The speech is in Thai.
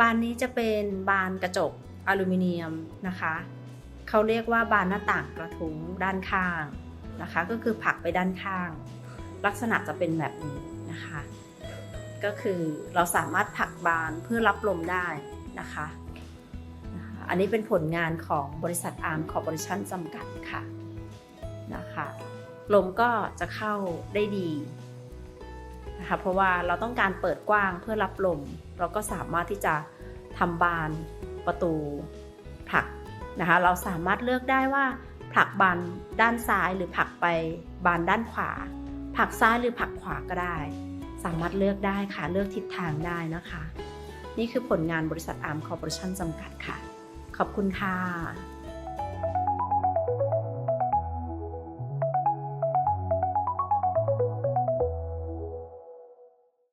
บานนี้จะเป็นบานกระจกอลูมิเนียมนะคะ เขาเรียกว่าบานหน้าต่างกระทุ้งด้านข้างนะคะ ก็คือผักไปด้านข้าง ลักษณะจะเป็นแบบนี้นะคะ ก็คือเราสามารถผักบานเพื่อรับลมได้นะคะ อันนี้เป็นผลงานของบริษัทอาร์มคอร์ปอเรชั่นจำกัดค่ะนะคะ ลมก็จะเข้าได้ดี นะคะเพราะว่าเราต้องการเปิดกว้างเพื่อรับลม เราก็สามารถที่จะทำบานประตูผลักนะคะเราสามารถเลือกได้ว่าผลักบานด้านซ้ายหรือผลักไปบานด้านขวาผลักซ้ายหรือผลักขวาก็ได้ สามารถเลือกได้ค่ะเลือกทิศทางได้นะคะ นี่คือผลงานบริษัทอาร์มคอร์ปอเรชั่นจำกัดค่ะ ขอบคุณค่ะ